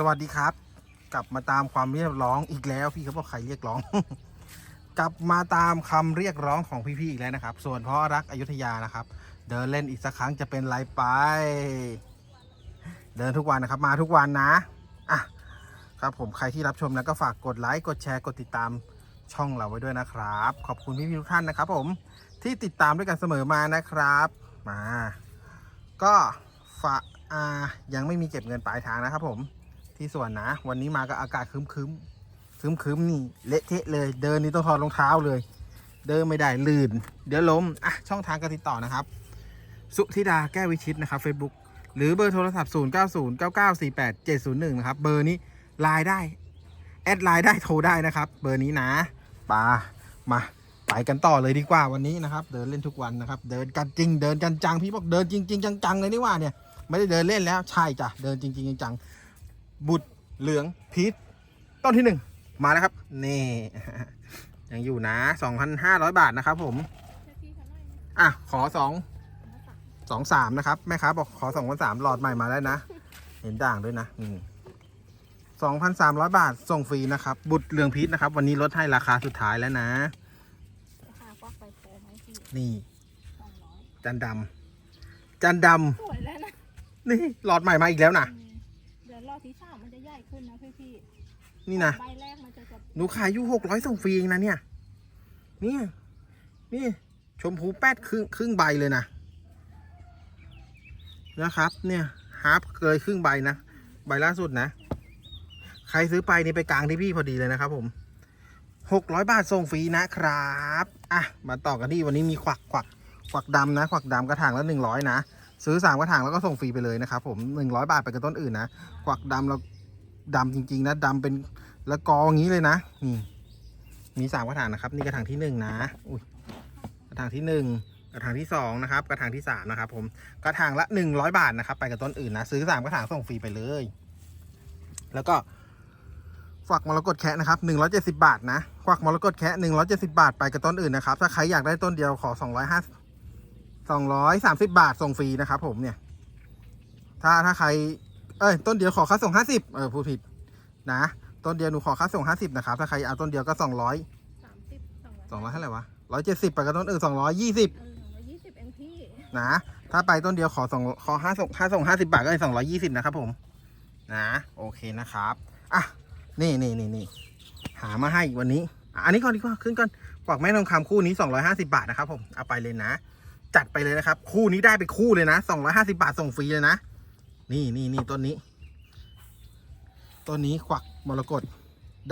สวัสดีครับ กลับมาตามความเรียกร้องอีกแล้ว พี่เขาบอกใครเรียกร้อง กลับมาตามคำเรียกร้องของพี่ๆอีกแล้วนะครับ ส่วนเพราะรักอยุธยานะครับ เดินเล่นอีกสักครั้งจะเป็นไรไป เดินทุกวันนะครับ มาทุกวันนะอะครับผมใครที่รับชมนะก็ฝากกดไลค์กดแชร์กดติดตามช่องเราไว้ด้วยนะครับ ขอบคุณพี่ๆทุกท่านนะครับ ผมที่ติดตามด้วยกันเสมอมานะครับมาก็ฝากอ่ายังไม่มีเก็บเงินปลายทางนะครับผม ที่สวนนะ วันนี้มากับอากาศครึ้มครึ้มครึ้มครึ้มนี่ เละเทะเลย เดินนี่ต้องถอดรองเท้าเลย เดินไม่ได้ลื่น เดี๋ยวล้ม อะ ช่องทางการติดต่อนะครับ สุธิดาแก้ววิชิตนะครับ Facebook หรือเบอร์โทรศัพท์ 0 9 0 9 9 4 8 7 0 1 นะครับ เบอร์นี้ไลน์ได้ แอดไลน์ได้โทรได้นะครับ เบอร์นี้นะปามาไปกันต่อเลยดีกว่าวันนี้นะครับ เดินเล่นทุกวันนะครับ เดินกันจริง เดินกันจังพี่บอกเดินจริงจริงจังๆเลยนี่ว่าเนี่ยไม่ได้เดินเล่นแล้วใช่จ้ะเดินจริงจริงจังๆ บุตรเหลืองพีชต้นที่หนึ่งมาแล้วครับ นี่ ยังอยู่นะ2,500บาทนะครับ ผม อะ ขอสองสองสามนะครับ แม่ค้าบอกขอสองพันสามหลอดใหม่มาแล้วนะ เห็นด่างด้วยนะสองพันสามร้อยบาทส่งฟรีนะครับ บุตรเหลืองพีชนะครับ วันนี้ลดให้ราคาสุดท้ายแล้วนะราคาควักไปโปรไหมพี่นี่สองร้อยจันดำจันดสวยแล้วนะำนี่หลอดใหม่มาอีกแล้วนะ อืมเดี๋ยวรอบที่สามมันจะใหญ่ขึ้นนะพี่พี่นี่นะใบแรกมันจะจะหนูขายอยู่หกร้อยส่งฟรีเองนะเนี่ยเนี่ยนี่ ชมพูแป๊ดครึ่งครึ่งใบเลยนะ นะครับ เนี่ยฮาร์ปเกยครึ่งใบนะ ใบล่าสุดนะ ใครซื้อไปนี่ไปกลางที่พี่พอดีเลยนะครับผมหกร้อยบาทส่งฟรีนะครับ อะ มาต่อกันที่วันนี้มีขวักขวักขวักดำนะขวักดำกระถางละหนึ่งร้อยนะ ซื้อสามกระถางแล้วก็ส่งฟรีไปเลยนะครับผมหนึ่งร้อยบาทไปกับต้นอื่นนะขวักดำเราดำจริง ๆ นะดำเป็นล้วกออย่างนี้เลยนะนี่มีสามกระถางนะครับ นี่กระถางที่หนึ่งนะอุ้ยกระถางที่หนึ่งกระถางที่สองนะครับกระถางที่สามนะครับผมกระถางละหนึ่งร้อยบาทนะครับ ไปกับต้นอื่นนะซื้อสามกระถางส่งฟรีไปเลย แล้วก็ฝักมรกตแคะนะครับหนึ่งร้อยเจ็ดสิบาทนะฝักมรกตแคะหนึ่งร้อยเจ็ดสิบาท ไปกับต้นอื่นนะครับถ้าใครอยากได้ต้นเดียวขอสองร้อยห้า สองร้อยสามสิบาทส่งฟรีนะครับผมเนี่ย ถ้าถ้าใคร เอ้ยต้นเดียวขอค่าส่งห้าสิบเออพูดผิด นะ ต้นเดียวหนูขอค่าส่ง50นะครับ ถ้าใครเอาต้นเดียวก็200สามสิบสองร้อย200เท่าไหร่วะ170ไปกับต้นอื่น220เออสองร้อยยี่สิบเองพี่นะ ถ้าไปต้นเดียวขอส่งขอค่าส่งค่าส่ง50บาทก็เลย220นะครับผม นะ โอเคนะครับ อะ นี่นี่นี่นี่หามาให้อีกวันนี้อะอันนี้ก่อนดีกว่า ขึ้นก่อนกวักแม่ทองคำคู่นี้ 250 บาทนะครับผม เอาไปเลยนะ จัดไปเลยนะครับ คู่นี้ได้ไปคู่เลยนะ250บาทส่งฟรีเลยนะ นี่นี่นี่ต้นนี้ ต้นนี้ควักมรกต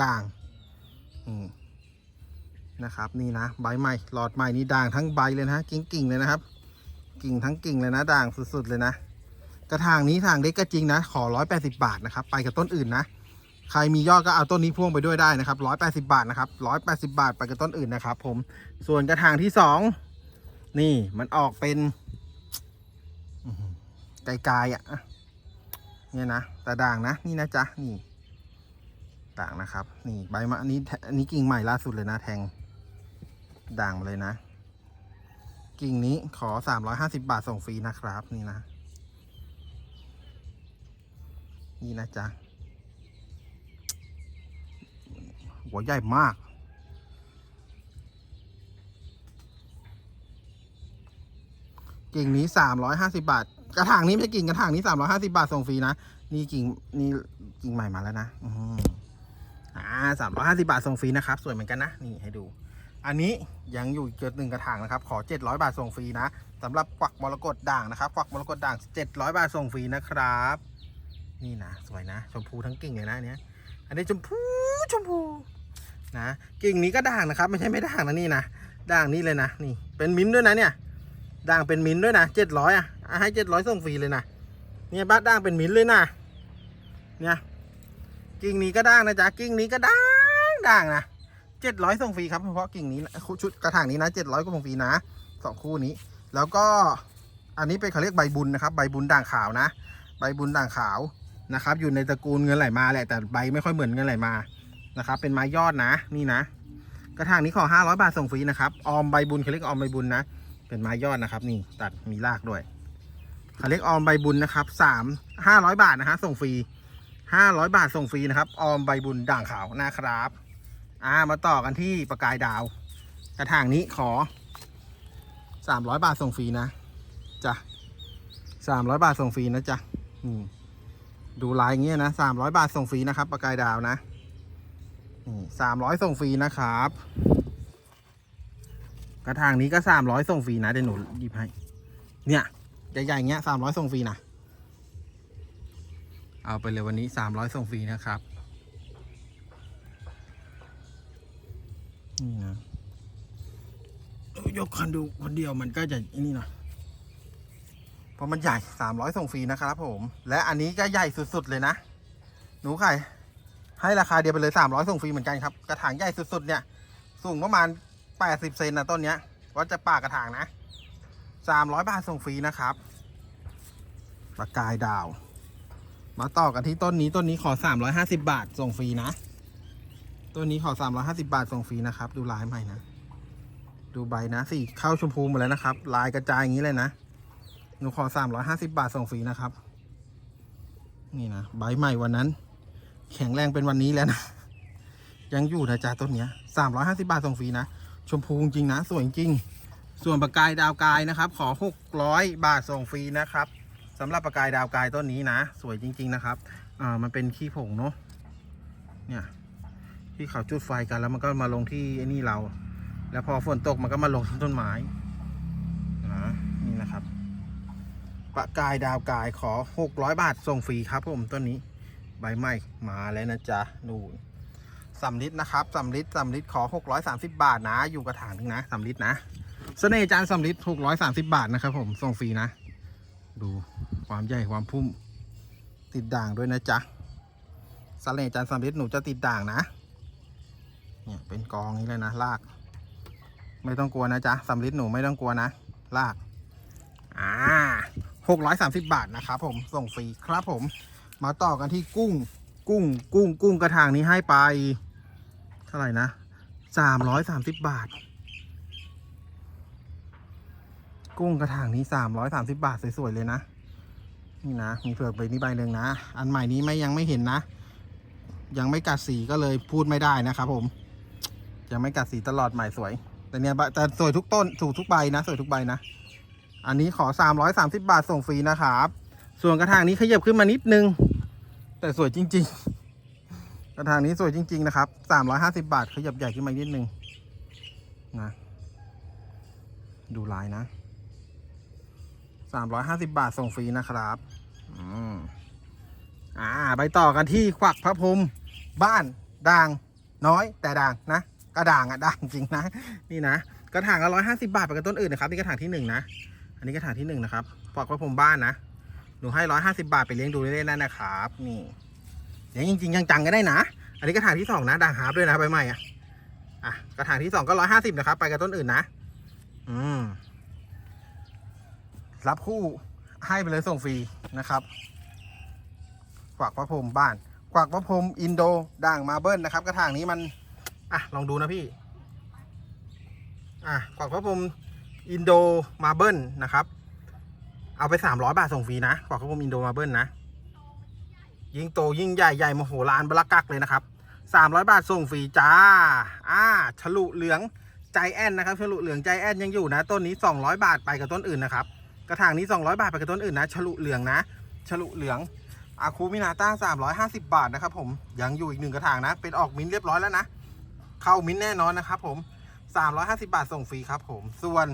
ด่างอืมนะครับ นี่นะใบใหม่หลอดใหม่นี่ด่างทั้งใบเลยนะกิ่งกิ่งเลยนะครับ กิ่งทั้งกิ่งเลยนะ ด่างสุดๆเลยนะ กระถางนี้ทางเล็กก็จริงนะ ขอร้อยแปดสิบาทนะครับ ไปกับต้นอื่นนะใครมียอดก็เอาต้นนี้พ่วงไปด้วยได้นะครับร้อยแปดสิบาทนะครับร้อยแปดสิบาทไปกับต้นอื่นนะครับผม ส่วนกระถางที่สอง นี่มันออกเป็นไกลๆอะอะเนี่ยนะแต่ด่างนะนี่นะจ๊ะนี่ด่างนะครับ นี่ใบมะนี้อันนี้กิ่งใหม่ล่าสุดเลยนะแทง ด่างเลยนะ กิ่งนี้ขอสามร้อยห้าสิบาทส่งฟรีนะครับ นี่นะ นี่นะจ๊ะหัวใหญ่มาก กิ่งนี้สามร้อยห้าสิบาท กระถางนี้ไม่ใช่กิ่งกระถางนี้สามร้อยห้าสิบาทส่งฟรีนะ นี่กิ่งนี่กิ่งใหม่มาแล้วนะอ่าสามร้อยห้าสิบาทส่งฟรีนะครับ สวยเหมือนกันนะ นี่ให้ดู อันนี้ยังอยู่เกิดหนึ่งกระถางนะครับ ขอเจ็ดร้อยบาทส่งฟรีนะสำหรับกวักมรกตด่างนะครับกวักมรกตด่างเจ็ดร้อยบาทส่งฟรีนะครับ นี่นะสวยนะ ชมพูทั้งกิ่งเลยนะเนี้ย อันนี้ชมพูชมพูนะกิ่งนี้ก็ด่างนะครับ ไม่ใช่ไม่ด่างนะนี่นะด่างนี่เลยนะนี่ เป็นมิ้นด้วยนะเนี่ย ด่างเป็นมิ้นด้วยนะเจ็ดร้อยอะให้เจ็ดร้อยส่งฟรีเลยนะเนี่ยบ้าด่างเป็นมิ้นเลยนะเนี่ยกิ่งนี้ก็ด่างนะจ๊ะกิ่งนี้ก็ด่างด่างนะเจ็ดร้อยส่งฟรีครับเฉพาะกิ่งนี้ชุดกระถางนี้นะเจ็ดร้อยก็ส่งฟรีนะสองคู่นี้ แล้วก็อันนี้เป็นเขาเรียกใบบุญนะครับ ใบบุญด่างขาวนะ ใบบุญด่างขาวนะครับ อยู่ในตระกูลเงินไหลมาแหละแต่ใบไม่ค่อยเหมือนเงินไหลมานะครับ เป็นไม้ยอดนะนี่นะ กระถางนี้ขอห้าร้อยบาทส่งฟรีนะครับออมใบบุญเขาเรียกออมใบบุญนะ เป็นไม้ยอดนะครับ นี่ตัดมีรากด้วยเขาเรียกออมใบบุญนะครับสามห้าร้อยบาทนะฮะส่งฟรีห้าร้อยบาทส่งฟรีนะครับ ออมใบบุญด่างขาวนะครับ อ่ามาต่อกันที่ประกายดาว กระถางนี้ขอสามร้อยบาทส่งฟรีนะจ้ะสามร้อยบาทส่งฟรีนะจ๊ะอืมดูลายเงี้ยนะสามร้อยบาทส่งฟรีนะครับ ประกายดาวนะสามร้อยส่งฟรีนะครับ กระถางนี้ก็สามร้อยส่งฟรีนะเดี๋ยวหนูหยิบให้ เนี่ยใหญ่ๆเงี้ยสามร้อยส่งฟรีนะเอาไปเลยวันนี้สามร้อยส่งฟรีนะครับนี่นะยกคันดูคนเดียวมันก็จะไอ้นี่หน่อยเพราะมันใหญ่สามร้อยส่งฟรีนะครับผม และอันนี้ก็ใหญ่สุดๆเลยนะ หนูไข่ให้ราคาเดียวไปเลยสามร้อยส่งฟรีเหมือนกันครับ กระถางใหญ่สุดๆเนี่ย สูงประมาณ แปดสิบเซนนะต้นเนี้ยวัดจะปากกระถางนะสามร้อยบาทส่งฟรีนะครับปากกายดาว มาต่อกันที่ต้นนี้ต้นนี้ขอสามร้อยห้าสิบาทส่งฟรีนะต้นนี้ขอสามร้อยห้าสิบาทส่งฟรีนะครับ ดูลายใหม่นะดูใบนะสีเข้าชมพูหมดแล้วนะครับ ลายกระจายอย่างนี้เลยนะหนูขอสามร้อยห้าสิบาทส่งฟรีนะครับ นี่นะใบใหม่วันนั้น แข็งแรงเป็นวันนี้แล้วนะ ยังอยู่นะจ๊ะต้นเนี้ยสามร้อยห้าสิบาทส่งฟรีนะ ชมพูจริงนะ สวยจริง ส่วนประกายดาวกายนะครับ ขอหกร้อยบาทส่งฟรีนะครับสำหรับประกายดาวกายต้นนี้นะ สวยจริง ๆ นะครับอ่ามันเป็นขี้ผงเนาะเนี่ยที่เขาจุดไฟกันแล้วมันก็มาลงที่ไอ้นี่เรา แล้วพอฝนตกมันก็มาลงที่ต้นไม้นะนี่นะครับ ประกายดาวกายขอหกร้อยบาทส่งฟรีครับผมต้นนี้ ใบไม้มาแล้วนะจ๊ะนู่น สำลิดนะครับสำลิดสำลิดขอหกร้อยสามสิบาทนะ อยู่กระถางนึงนะสำลิดนะเสน่ห์จานสำลิดหกร้อยสามสิบาทนะครับผมส่งฟรีนะ ดูความใหญ่ความพุ่มติดด่างด้วยนะจ๊ะเสน่ห์จานสำลิดหนูจะติดด่างนะเนี่ยเป็นกองนี้เลยนะลาก ไม่ต้องกลัวนะจ๊ะสำลิดหนูไม่ต้องกลัวนะลากอ่าหกร้อยสามสิบบาทนะครับผมส่งฟรีครับผม มาต่อกันที่กุ้ง กุ้ง กุ้ง กุ้งกระถางนี้ให้ไป เท่าไหร่นะสามร้อยสามสิบบาท กุ้งกระถางนี้สามร้อยสามสิบาท สวย ๆ เลยนะ นี่นะ มีเผือกใบนี้ใบหนึ่งนะ อันใหม่นี้ไม่ยังไม่เห็นนะ ยังไม่กัดสีก็เลยพูดไม่ได้นะครับผม ยังไม่กัดสีตลอดใหม่สวย แต่เนี่ยแต่สวยทุกต้นถูกทุกใบนะ สวยทุกใบนะ อันนี้ขอสามร้อยสามสิบาทส่งฟรีนะครับ ส่วนกระถางนี้ขยับขึ้นมานิดนึง แต่สวยจริง ๆ กระถางนี้สวยจริง ๆ นะครับสามร้อยห้าสิบาทขยับใหญ่ขึ้นมานิดนึงนะ ดูลายนะสามร้อยห้าสิบาทส่งฟรีนะครับอืมอ่า ไปต่อกันที่ควักพระพรมบ้านด่างน้อยแต่ด่างนะกระด่างอะด่างจริงนะ นี่นะกระถางละร้อยห้าสิบาทไปกับต้นอื่นนะครับนี่กระถางที่หนึ่งนะอันนี้กระถางที่หนึ่งนะครับควักพระพรมบ้านนะหนูให้ร้อยห้าสิบาทไปเลี้ยงดูเล่นๆได้นะครับนี่ เลี้ยงจริงๆจังๆก็ได้นะ อันนี้กระถางที่สองนะด่างฮาร์ปด้วยนะใบใหม่อะอะกระถางที่สองก็ร้อยห้าสิบนะครับ ไปกับต้นอื่นนะ อืม รับคู่ให้ไปเลยส่งฟรีนะครับกวักพระพรมบ้านกวักพระพรมอินโดด่างมาเบิลนะครับ กระถางนี้มัน อะ ลองดูนะพี่ อะกวักพระพรมอินโดมาเบิลนะครับ เอาไปสามร้อยบาทส่งฟรีนะกวักพระพรมอินโดมาเบิลนะ ยิ่งโตยิ่งใหญ่ใหญ่มโหฬารบลักกักเลยนะครับสามร้อยบาทส่งฟรีจ้า อ่าฉลุเหลืองใจแอนนะครับฉลุเหลืองใจแอนยังอยู่นะ ต้นนี้สองร้อยบาทไปกับต้นอื่นนะครับ กระถางนี้ 200 บาทไปกับต้นอื่นนะฉลุเหลืองนะฉลุเหลืองอาคูมินาต้า350 บาทนะครับผมยังอยู่อีกหนึ่งกระถางนะ เป็นออกมิ้นเรียบร้อยแล้วนะ เข้ามิ้นแน่นอนนะครับผม 350 บาทส่งฟรีครับผม ส่วน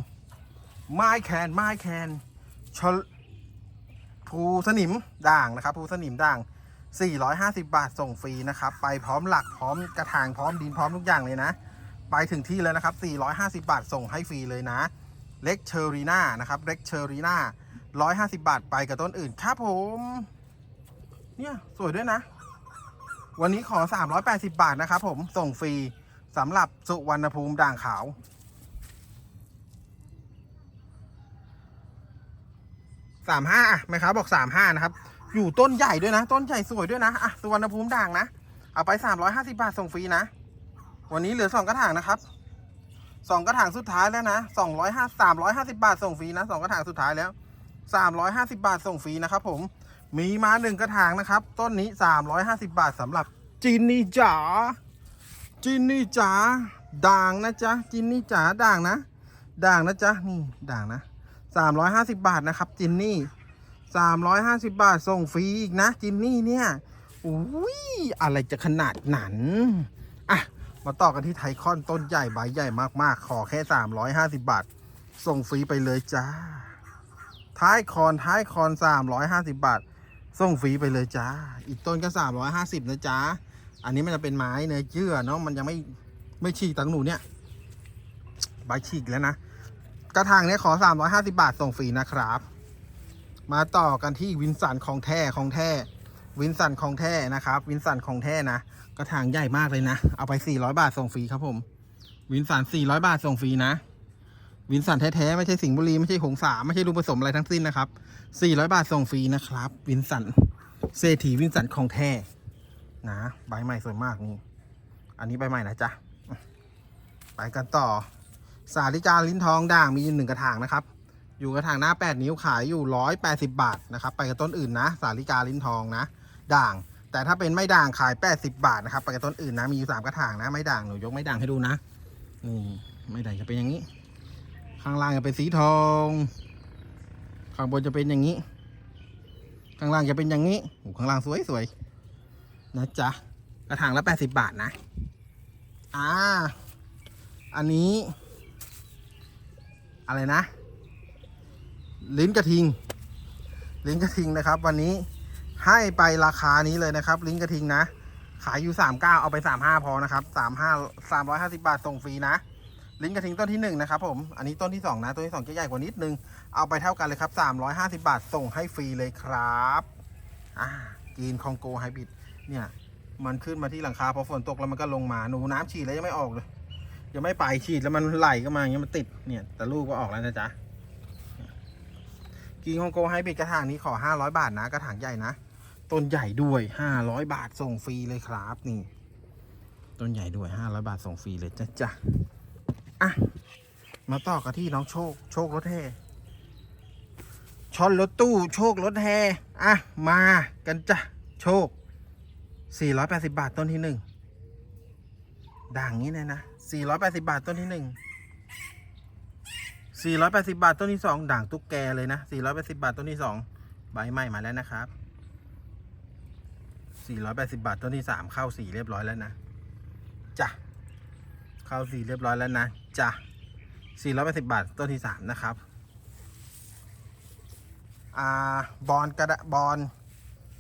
ไม้แคนไม้แคนชลภูสนิมด่างนะครับภูสนิมด่าง 450 บาทส่งฟรีนะครับ ไปพร้อมหลักพร้อมกระถางพร้อมดินพร้อมทุกอย่างเลยนะ ไปถึงที่เลยนะครับ 450 บาทส่งให้ฟรีเลยนะ เล็กเชอรีน่านะครับ เล็กเชอรีน่าร้อยห้าสิบาทไปกับต้นอื่นครับผม เนี่ยสวยด้วยนะ วันนี้ขอสามร้อยแปดสิบาทนะครับผมส่งฟรีสำหรับสุวรรณภูมิด่างขาวสามห้าอะแม่ค้าบอกสามห้านะครับ อยู่ต้นใหญ่ด้วยนะ ต้นใหญ่สวยด้วยนะอะสุวรรณภูมิด่างนะ เอาไปสามร้อยห้าสิบาทส่งฟรีนะ วันนี้เหลือสองกระถางนะครับสองกระถางสุดท้ายแล้วนะสองร้อยห้าสามร้อยห้าสิบาทส่งฟรีนะสองกระถางสุดท้ายแล้วสามร้อยห้าสิบาทส่งฟรีนะครับผมมีมาหนึ่งกระถางนะครับ ต้นนี้350บาทสำหรับจินนี่จ๋าจินนี่จ๋าด่างนะจ๊ะจินนี่จ๋าด่างนะ ด่างนะจ๊ะนี่ด่างนะ350บาทนะครับจินนี่ 350บาทส่งฟรีอีกนะจินนี่เนี่ยอุ้ยอะไรจะขนาดนั้นอะมาต่อกันที่ไทคอนต้นใหญ่ใบใหญ่มากๆ ขอแค่ 350 บาท ส่งฟรีไปเลยจ้า ท้ายคอนท้ายคอน 350 บาท ส่งฟรีไปเลยจ้า อีกต้นก็ 350 นะจ๊ะอันนี้มันจะเป็นไม้เนื้อเยื่อเนาะมันยังไม่ไม่ฉีกตังหนูเนี่ย ใบฉีกแล้วนะ กระถางเนี้ยขอ 350 บาท ส่งฟรีนะครับ มาต่อกันที่วินสันของแท้ของแท้วินสันของแท้นะครับ วินสันของแท้นะกระถางใหญ่มากเลยนะ เอาไป 400 บาทส่งฟรีครับผม วินสัน400 บาทส่งฟรีนะ วินสันแท้ๆไม่ใช่สิงห์บุรีไม่ใช่หงสาไม่ใช่ลูกผสมอะไรทั้งสิ้นนะครับ 400 บาทส่งฟรีนะครับ วินสันเศรษฐีวินสันของแท้นะใบใหม่สวยมากนี่ อันนี้ใบใหม่นะจ๊ะ ไปกันต่อ สาลิกาลิ้นทองด่างมีอยู่หนึ่งกระถางนะครับ อยู่กระถางหน้า 8 นิ้วขายอยู่ 180 บาทนะครับไปกับต้นอื่นนะ สาลิกาลิ้นทองนะ ด่าง แต่ถ้าเป็นไม่ด่างขาย 80 บาทนะครับไปกับต้นอื่นนะมีอยู่สามกระถางนะไม่ด่างหนูยกไม่ด่างให้ดูนะนี่ไม่ด่างจะเป็นอย่างนี้ ข้างล่างจะเป็นสีทอง ข้างบนจะเป็นอย่างนี้ ข้างล่างจะเป็นอย่างนี้โอ้ข้างล่างสวยสวยๆนะจ๊ะกระถางละ 80 บาทนะอ่าอันนี้ อะไรนะ ลิ้นกระทิง ลิ้นกระทิงนะครับ วันนี้ให้ไปราคานี้เลยนะครับ ลิ้นกระทิงนะ ขายอยู่39เก้าเอาไป35พอนะครับ35 350บาทส่งฟรีนะ ลิ้นกระทิงต้นที่1นะครับผมอันนี้ต้นที่2นะต้นที่2จะใหญ่กว่านิดนึงเอาไปเท่ากันเลยครับ350บาทส่งให้ฟรีเลยครับอ่ากีนคองโกไฮบริดเนี่ยมันขึ้นมาที่หลังคาพอฝนตกแล้วมันก็ลงมาหนูน้ำฉีดแล้วยังไม่ออกเลยยังไม่ไปฉีดแล้วมันไหลก็มาอย่างเงี้ยมันติดเนี่ยแต่ลูกก็ออกแล้วนะจ๊ะ กีนคองโกไฮบริดกระถางนี้ขอ 500 บาทนะกระถางใหญ่นะ ต้นใหญ่ด้วย 500 บาทส่งฟรีเลยครับนี่ ต้นใหญ่ด้วย 500 บาทส่งฟรีเลยจ้ะจ้ะอะมาต่อกันที่น้องโชค โชครถแห่ชอนรถตู้โชครถแห่อะมากันจ้ะโชค 480 บาทต้นที่หนึ่งด่างนี้เลยนะ 480 บาทต้นที่หนึ่ง 480 บาทต้นที่สองด่างตุ๊กแกเลยนะ 480 บาทต้นที่สองใบใหม่มาแล้วนะครับ 480 บาทต้นที่สามเข้าสีเรียบร้อยแล้วนะจ้ะเข้าสีเรียบร้อยแล้วนะจ้ะ480 บาทต้นที่ 3 นะครับอ่าบอลกระดะบอล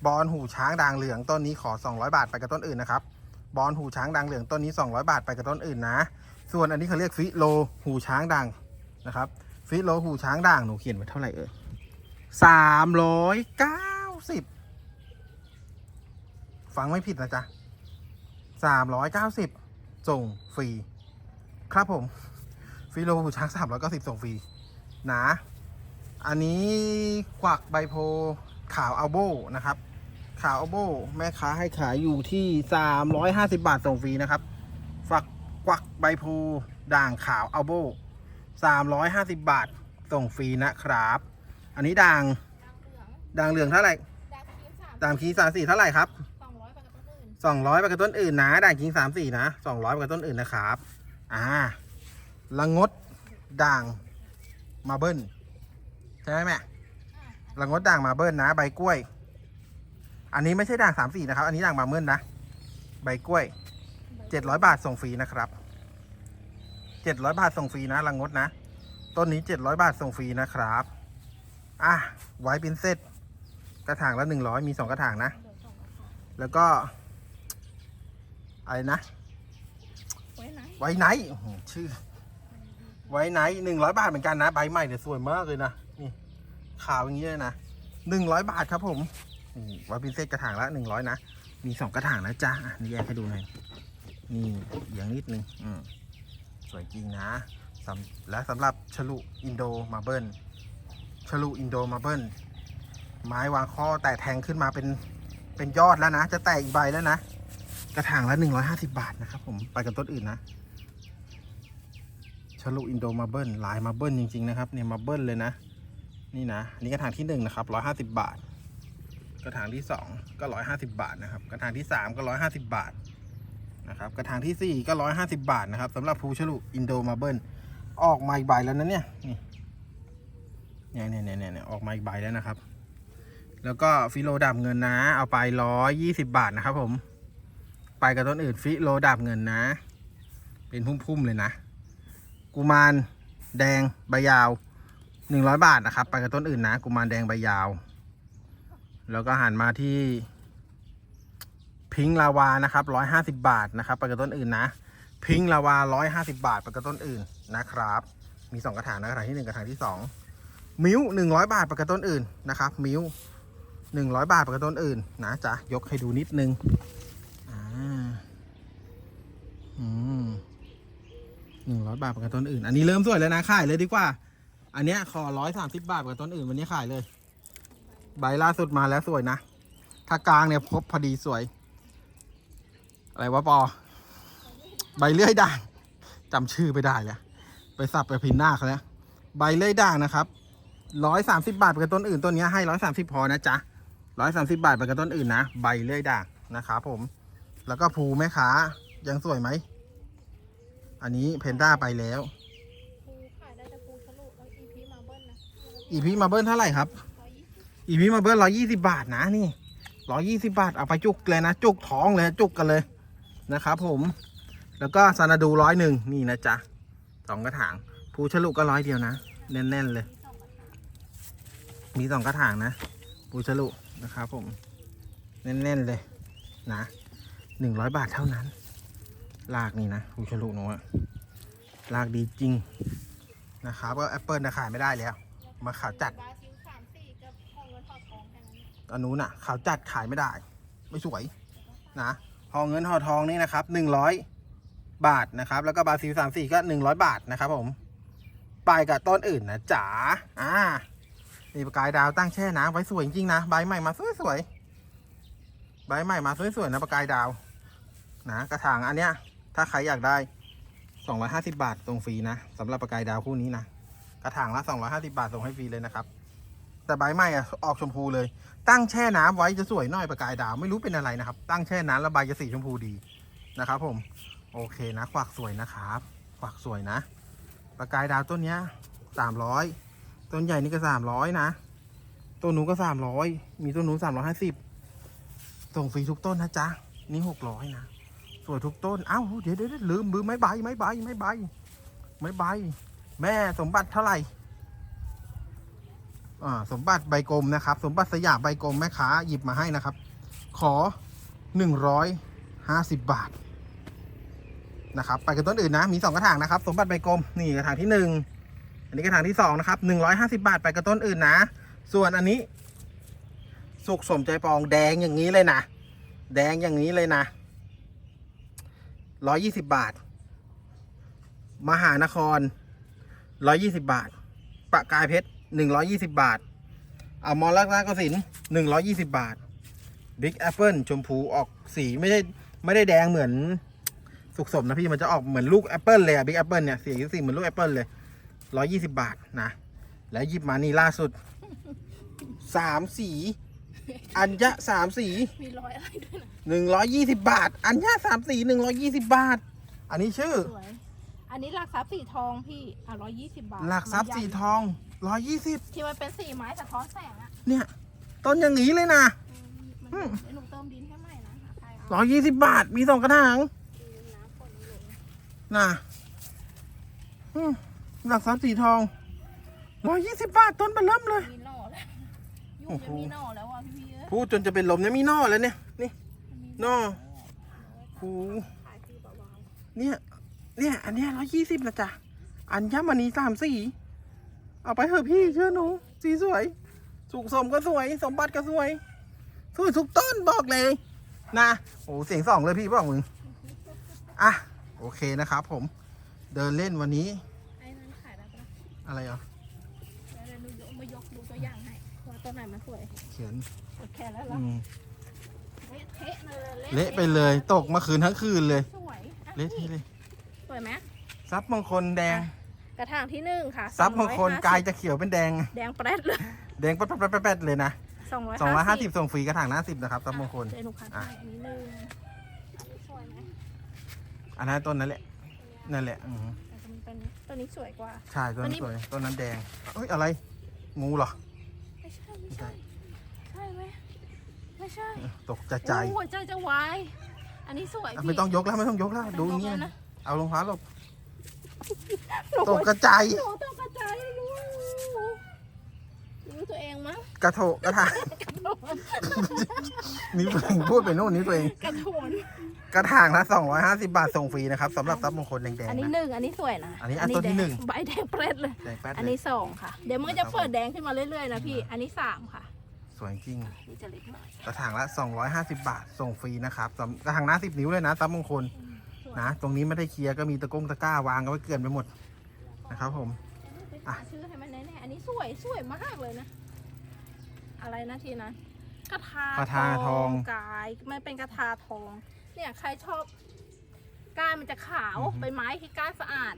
บอลหูช้างด่างเหลืองต้นนี้ขอ 200 บาทไปกับต้นอื่นนะครับบอลหูช้างด่างเหลืองต้นนี้ 200 บาทไปกับต้นอื่นนะ ส่วนอันนี้เขาเรียกฟิโล หูช้างด่าง นะครับฟิโลหูช้างด่างหนูเขียนไว้เท่าไหร่เอ่ยสามร้อยเก้าสิบฟังไม่ผิดนะจ๊ะสามร้อยเก้าสิบส่งฟรี ครับผม ฟิโลหูช้างสามร้อยเก้าสิบส่งฟรีนะอันนี้กวักใบโพขาวอัลโบนะครับ ขาวอัลโบแม่ค้าให้ขายอยู่ที่350บาทส่งฟรีนะครับฝักกวักใบโพด่างขาวอัลโบ 350 บาท ส่งฟรีนะครับ อันนี้ด่างดางเหลืองด่างเหลืองเท่าไหร่ดางคิ้วสามด่างคีสามสี่เท่าไหร่ครับสองร้อยไปกับต้นอื่น200ไปกับต้นอื่นนะด่างคิงสามสี่นะ200ไปกับต้นอื่นนะครับ อ่าละงดด่างมาเบิ้ลใช่ไหมแม่ละงดด่างมาเบิ้ลนะ ใบกล้วย อันนี้ไม่ใช่ด่างสามสี่นะครับ อันนี้ด่างมาเบิ้ลนะ ใบกล้วยเจ็ดร้อยบาทส่งฟรีนะครับ เจ็ดร้อยบาทส่งฟรีนะละงดนะ ต้นนี้เจ็ดร้อยบาทส่งฟรีนะครับ อะ ไว้เป็นเซตกระถางละหนึ่งร้อยมีสองกระถางนะ แล้วก็ อะไรนะ ไว้ไหนท์ชื่อ ไว้ไนท์หนึ่งร้อยบาทเหมือนกันนะ ใบใหม่เนี่ยสวยมากเลยนะ นี่ขาวอย่างนี้เลยนะหนึ่งร้อยบาทครับผมไว้พินเซตกระถางละหนึ่งร้อยนะ มีสองกระถางนะจ๊ะนี่แยกให้ดูหน่อยนี่เอียงนิดนึง อืม สวยจริงนะและสำหรับฉลุอินโดมาเบิลฉลุอินโดมาเบิลไม้วางข้อแต่แทงขึ้นมาเป็นเป็นยอดแล้วนะ จะแตกอีกใบแล้วนะ กระถางละหนึ่งร้อยห้าสิบาทนะครับผมไปกับต้นอื่นนะชลุอินโดมาเบิลลายมาเบิลจริง ๆ นะครับเนี่ยมาเบิลเลยนะ นี่นะอันนี่กระถางที่หนึ่งนะครับร้อยห้าสิบบาท กระถางที่สองก็ร้อยห้าสิบาทนะครับ กระถางที่สามก็ร้อยห้าสิบาท นะครับกระถางที่สี่ก็ร้อยห้าสิบาทนะครับสำหรับภูฉลุอินโดมาเบิลออกมาอีกใบแล้วนะเนี่ยนี่เนี่ยเนี่ยเนี่ยเนี่ยออกมาอีกใบแล้วนะครับ แล้วก็ฟิโลดาบเงินนะ เอาไปร้อยยี่สิบาทนะครับผม ไปกับต้นอื่นฟิโลดาบเงินนะ เป็นพุ่มๆเลยนะ กุมารแดงใบยาวหนึ่งร้อยบาทนะครับ ไปกับต้นอื่นนะ กุมารแดงใบยาว แล้วก็หันมาที่ พิงลาวานะครับร้อยห้าสิบาทนะครับไปกับต้นอื่นนะพิงลาวาร้อยห้าสิบาทไปกับต้นอื่นนะครับ มีสองกระถางนะกระถางที่หนึ่งกระถางที่สองมิ้วหนึ่งร้อยบาทไปกับต้นอื่นนะครับ มิ้วหนึ่งร้อยบาทไปกับต้นอื่นนะจ๊ะยกให้ดูนิดนึงอ่าอืมหนึ่งร้อยบาทไปกับต้นอื่น อันนี้เริ่มสวยแล้วนะขายเลยดีกว่า อันเนี้ยขอร้อยสามสิบบาทไปกับต้นอื่นวันนี้ขายเลย ใบล่าสุดมาแล้วสวยนะถ้ากลางเนี่ยพบพอดีสวย อะไรวะปอ ใบเลื่อยด่างจำชื่อไม่ได้แล้วไปสับไปพินหน้าเขาแล้วใบเลื่อยด่างนะครับร้อยสามสิบาทไปกับต้นอื่นต้นเนี้ยให้ร้อยสามสิบพอนะจ๊ะร้อยสามสิบาทไปกับต้นอื่นนะใบเลื่อยด่างนะครับผม แล้วก็ภูแม่ค้ายังสวยไหม อันนี้เพนด้าไปแล้วปูขายได้แต่ปูทะลุแล้วอีพีมาเบิ้ลนะอีพีมาเบิ้ลเท่าไหร่ครับร้อยยี่สิบอีพีมาเบิ้ลร้อยี่สิบาทนะนี่ร้อยี่สิบาทเอาไปจุกเลยนะ จุกท้องเลยจุกกันเลย นะครับผม แล้วก็ซานาดูร้อยหนึ่งนี่นะจ๊ะสองกระถางภูฉลุก็ร้อยเดียวนะ แน่นๆเลย มีสองกระถางมีสองกระถางนะภูฉลุนะครับผม แน่นๆเลยนะหนึ่งร้อยบาทเท่านั้น ลากนี่นะภูฉลุหนูอะลากดีจริงนะครับก็แอปเปิลนะขายไม่ได้แล้ว มาขาวจัดบาซิลสามสี่กับของเงินทอทองแค่นั้นอันนู้นอะขาวจัดขายไม่ได้ ไม่สวยนะ หอเงินหอทองนี่นะครับหนึ่งร้อยบาทนะครับ แล้วก็บาซิลสามสี่ก็หนึ่งร้อยบาทนะครับผมไปกับต้นอื่นนะจ๋าอ่านี่ประกายดาวตั้งแช่น้ำไว้สวยจริงนะใบใหม่มาสวยๆใบใหม่มาสวยๆนะประกายดาวนะกระถางอันเนี้ยถ้าใครอยากได้สองร้อยห้าสิบาทส่งฟรีนะสำหรับประกายดาวคู่นี้นะกระถางละสองร้อยห้าสิบาทส่งให้ฟรีเลยนะครับ แต่ใบไม้อะออกชมพูเลย ตั้งแช่น้ำไว้จะสวยหน่อยประกายดาวไม่รู้เป็นอะไรนะครับ ตั้งแช่น้ำแล้วใบจะสีชมพูดีนะครับ ผม โอเคนะควักสวยนะครับควักสวยนะ ประกายดาวต้นเนี้ยสามร้อยต้นใหญ่นี่ก็สามร้อยนะต้นนู้นก็สามร้อยมีต้นนู้นสามร้อยห้าสิบส่งฟรีทุกต้นนะจ๊ะนี่หกร้อยนะสวยทุกต้น เอ้าเดี๋ยวเดี๋ยวลืมมือไม่ใบไม่ใบไม่ใบไม่ใบแม่สมบัติเท่าไหร่ สมบัติใบกลมนะครับ สมบัติสยามใบกลมแม่ค้าหยิบมาให้นะครับ ขอหนึ่งร้อยห้าสิบบาทนะครับไปกับต้นอื่นนะมีสองกระถางนะครับ สมบัติใบกลมนี่กระถางที่หนึ่งอันนี้กระถางที่สองนะครับหนึ่งร้อยห้าสิบาทไปกับต้นอื่นนะ ส่วนอันนี้ สุกสมใจปองแดงอย่างนี้เลยนะ แดงอย่างนี้เลยนะร้อยยี่สิบบาท มหานครร้อยยี่สิบาทประกายเพชร หนึ่งร้อยี่สิบาทอมอลักษณ์กสินหนึ่งร้อยี่สิบาทบิ๊กแอปเปิลชมพูออกสีไม่ได้ไม่ได้แดงเหมือนสุกสมนะพี่มันจะออกเหมือนลูกแอปเปิลเลยอะบิ๊กแอปเปิลเนี่ยสีสีเหมือนลูกแอปเปิลเลยร้อยี่สิบาทนะ แล้วหยิบมานี่ล่าสุดสามสี อัญญะสามสีมีรอยอะไรด้วยนะหนึ่งร้อยี่สิบาท อัญญะสามสีหนึ่งร้อยี่สิบาท อันนี้ชื่อ สวย อันนี้หลักทรัพย์สีทองพี่อะร้อยยี่สิบบาทหลักทรัพย์สีทองร้อยี่สิบที่มันเป็นสีไม้สะท้อนแสงอะเนี่ย ต้นอย่างนี้เลยนะอืมมันเดี๋ยวหนูเติมดินให้ใหม่นะหาใครเอาร้อยยี่สิบบาท มีสองกระถางอืมน้ำฝนหลงน่ะอืมหลักทรัพย์สีทองร้อยยี่สิบบาทต้นเป็นเริ่มเลย มีหน่อแล้วยุ่โอ้งโหจะมีหน่อแล้วอะพี่พี่เอ้ยพูดจนจะเป็นลมเนี่ยมีนอแล้วเนี่ย นี่มันมีหน่อโอ้ขายที่เบาเนี่ย เนี่ย อันเนี้ยร้อยยี่สิบนะจ๊ะ อัญญมณีสามสีเอาไปเถอะพี่เชื่อหนูสีสวย สุกสมก็สวย สมบัติก็สวย สวยทุกต้นบอกเลย นะโอ้เสียงสองเลยพี่บอกมึงอะโอเคนะครับผม เดินเล่นวันนี้ๆไอ้นั้นขายได้ปะอะไรอะเดี๋ยวเดี๋ยวหนูยกมายกดูตัวอย่างให้ว่าตัวไหนมันสวยเขียนกดแค่แล้วเหรอือมเละเทะเลยเละไปเลย ตกเมื่อคืนทั้งคืนเลย สวยอ่เละเทะเลยส วยไหมซับมงคลแดง กระถางที่หนึ่งค่ะซับมงคล250กายจะเขียวเป็นแดง แดงแปรดเลย แดงแป๊ดๆๆๆเลยนะสสองร้อยสองร้อยห้าสิบส่งฟรีกระถางหน้าสิบนะครับตับมงคลเดี๋ยวหนูคัดอะให้อันนี้หนึ่งอันนี้สวยไหมอันนั้นต้นนั้นแหละนั่นแหละอืมแต่ตัวนี้เป็นตัวนี้สวยกว่า ใช่ต้นอันนั้นนี้สวยต้นนั้นแดงเอ้ยอะไร งูเหรอ ไม่ใช่ไม่ใช่ใช่ไหมไม่ใช่ ตกใจใจโอ้หัวใจจะวาย อันนี้สวยอะพี่ไม่ต้องยกแล้วไม่ต้องยกแล้วไม่ดูต้อองย่างยนี้กแล้วนะนะ เอารองเท้าหลบหนูตกกระจายหนูต้องกระจายรู้รู้ตัวเองมั้งกระโถกระถางนี่ตัวเองพูดไปโน่นนี่ตัวเอง กระโถนกระถางละ250 บาทส่งฟรีนะครับสำหรับตับมงคลแดงอันนี้ๆนะหนึ่งอันนี้สวยนะอันนี้อันต้นที่หนึ่ง แดใบแดงเปรตเลย แดงแป๊ดอันเลยนี้สองค่ะ เดี๋ยวมันก็จะเปิดแดงขึ้นมาเรื่อยๆนะพี่ อันนี้สามค่ะสวยจริงนี่จะเล็กหน่อยกระถางละ 250 บาทส่งฟรีนะครับสำกระถางหน้า 10 นิ้วเลยนะตับมงคลสวย นะตรงนี้ไม่ได้เคลียร์ก็มีตะกงตะกร้าวางกันไว้เกลื่อนไปหมดนะครับผม ไปหาชื่อให้มันแน่ๆอันนี้สวยสวยมากเลยนะ อะไรนะทีนั้นกระทากระทาทอง กายมันเป็นกระทาทอง เนี่ยใครชอบก้านมันจะขาวอือฮึ เป็นไม้ที่ก้านสะอาด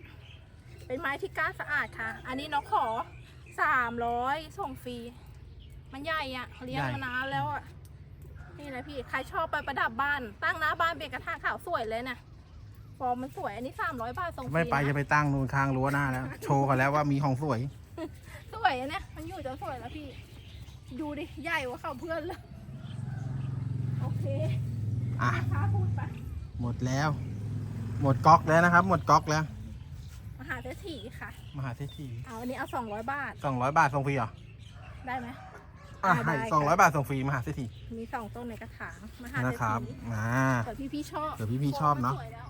เป็นไม้ที่ก้านสะอาดค่ะ อันนี้น้องขอสามร้อยส่งฟรีมันใหญ่อะเลี้ยงมานานแล้วอะนี่นะพี่ใครชอบไปประดับบ้าน ตั้งหน้าบ้านเป็นกระถางขาวสวยเลยนะฟอร์ มมันสวยอันนี้สามร้อยบาทส่งฟรีไม่ไปนะจะไปตั้งนูนข้างรั้วหน้าแล้ว โชว์กันแล้วว่ามีของสวย สวยอะเนี่ยมันอยู่จนสวยแล้วพี่ ดูดิ ใหญ่กว่าเขาเพื่อนเลยโอเคอะค้าพูดไปหมดแล้ว หมดก๊อกแล้วนะครับ หมดก๊อกแล้ว มหาเศรษฐีค่ะ มหาเศรษฐีเอาอันนี้เอาสองร้อยบาทสองร้อยบาทส่งฟรีเหรอได้ไหม อะได้ให้ค่ะสองร้อยบาทส่งฟรีมหาเศรษฐีมีสองต้นในกระถางมหาเศรนะษครับฐีอ่าเผื่อพี่พี่ๆชอบเผื่อพี่ๆชอบเนอะสวยแล้ว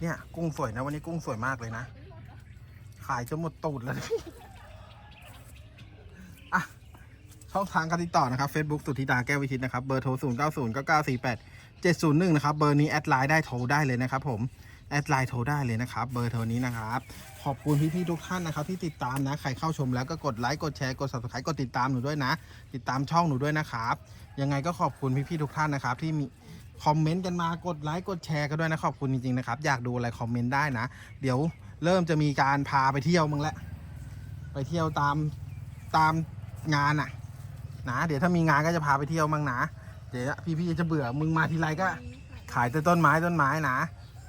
เนี่ย กุ้งสวยนะ วันนี้กุ้งสวยมากเลยนะ ขายจนหมดตูดแล้วอะช่องทางการติดต่อนะครับ Facebook สุธิดาแก้ววิชิตนะครับ เบอร์โทร 0 9 0 9 9 4 8 7 0 1 นะครับ เบอร์นี้แอดไลน์ได้โทรได้เลยนะครับผม แอดไลน์โทรได้เลยนะครับ เบอร์โทรนี้นะครับ ขอบคุณพี่ๆทุกท่านนะครับ ที่ติดตามนะ ใครเข้าชมแล้วก็กดไลค์ กดแชร์ กด subscribe กดติดตามหนูด้วยนะ ติดตามช่องหนูด้วยนะครับ ยังไงก็ขอบคุณพี่ๆทุกท่านนะครับที่มี คอมเมนต์กันมากดไลค์กดแชร์กันด้วยนะขอบคุณจริงๆนะครับ อยากดูอะไรคอมเมนต์ได้นะ เดี๋ยวเริ่มจะมีการพาไปเที่ยวมึงแล้วไปเที่ยวตามตามงานอะนะ เดี๋ยวถ้ามีงานก็จะพาไปเที่ยวมั่งนะเดี๋ยวพี่ๆจะเบื่อมึงมาทีไรก็ ขายแต่ต้นไม้ต้นไม้นะ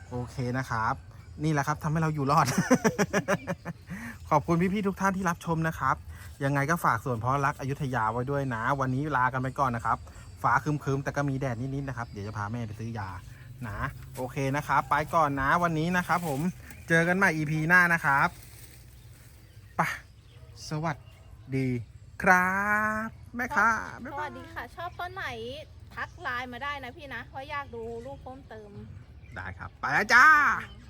โอเคนะครับ นี่แหละครับทำให้เราอยู่รอด ขอบคุณพี่ๆทุกท่านที่รับชมนะครับ ยังไงก็ฝากส่วนเพราะรักอยุธยาไว้ด้วยนะ วันนี้ลากันไปก่อนนะครับ ฟ้าครึมๆแต่ก็มีแดดนิดๆนะครับ เดี๋ยวจะพาแม่ไปซื้อยานะโอเคนะครับ ไปก่อนนะวันนี้นะครับผมเจอกันใหม่ EP หน้านะครับไปะสวัสดีครับแม่ค้าบ๊ายสบาวัยสดีค่ะ ชอบต้นไหนทักไลน์มาได้นะพี่นะว่าอยากดูรูปเพิ่มเติม ได้ครับ ไปแล้วจ้าอืม